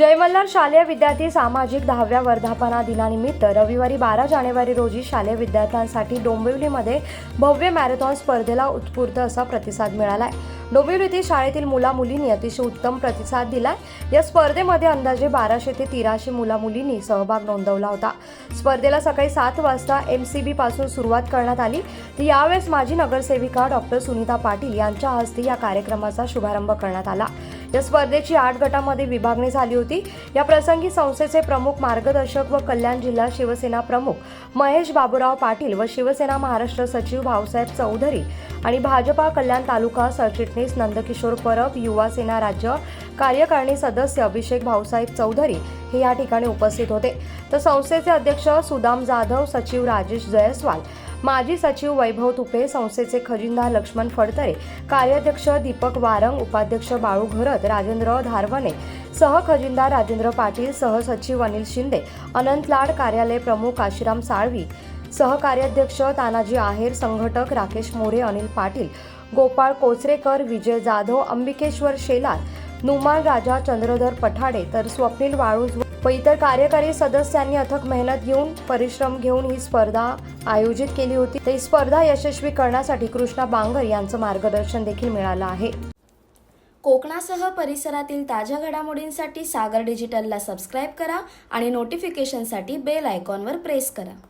जयमल्हार शालेय विद्यार्थी सामाजिक दहाव्या वर्धापना दिनानिमित्त रविवारी बारा जानेवारी रोजी शालेय विद्यार्थ्यांसाठी डोंबिवलीमध्ये भव्य मॅरेथॉन स्पर्धेला उत्स्फूर्त असा प्रतिसाद मिळाला आहे डोंबिवलीतील शाळेतील मुला मुलींनी अतिशय उत्तम प्रतिसाद दिलाय. या स्पर्धेमध्ये अंदाजे बाराशे ते तेराशे मुला मुलींनी सहभाग नोंदवला होता. स्पर्धेला सकाळी सात वाजता एम सी बी पासून सुरुवात करण्यात आली. तर यावेळेस माजी नगरसेविका डॉक्टर सुनीता पाटील यांच्या हस्ते या कार्यक्रमाचा शुभारंभ करण्यात आला. या स्पर्धेची आठ गटामध्ये विभागणी झाली होती. या प्रसंगी संस्थेचे प्रमुख मार्गदर्शक व कल्याण जिल्हा शिवसेना प्रमुख महेश बाबूराव पाटील व शिवसेना महाराष्ट्र सचिव भाऊसाहेब चौधरी आणि भाजपा कल्याण तालुका सरचिटणीस नंदकिशोर परब युवा सेना राज्य कार्यकारिणी सदस्य अभिषेक भाऊसाहेब चौधरी हे या ठिकाणी उपस्थित होते. तर संस्थेचे अध्यक्ष सुदाम जाधव सचिव राजेश जयस्वाल माजी सचिव वैभव तुपे संस्थेचे खजिनदार लक्ष्मण फडतरे कार्याध्यक्ष दीपक वारंग उपाध्यक्ष बाळू घरत राजेंद्र धारवणे सहखजिनदार राजेंद्र पाटील सहसचिव अनिल शिंदे अनंत लाड कार्यालय प्रमुख काशीराम साळवी सहकार्याध्यक्ष तानाजी आहेर संघटक राकेश मोरे अनिल पाटील गोपाळ कोचरेकर विजय जाधव अंबिकेश्वर शेलार नुमान राजा चंद्रधर पठाडे तर स्वप्नील वाळूज व इतर कार्यकारी सदस्यांनी अथक मेहनत घेऊन परिश्रम घेऊन ही स्पर्धा आयोजित केली होती. तर ही स्पर्धा यशस्वी करण्यासाठी कृष्णा बांगर यांचं मार्गदर्शन देखील मिळालं आहे. कोकणासह परिसरातील ताज्या घडामोडींसाठी सागर डिजिटलला सबस्क्राईब करा आणि नोटिफिकेशनसाठी बेल आयकॉनवर प्रेस करा.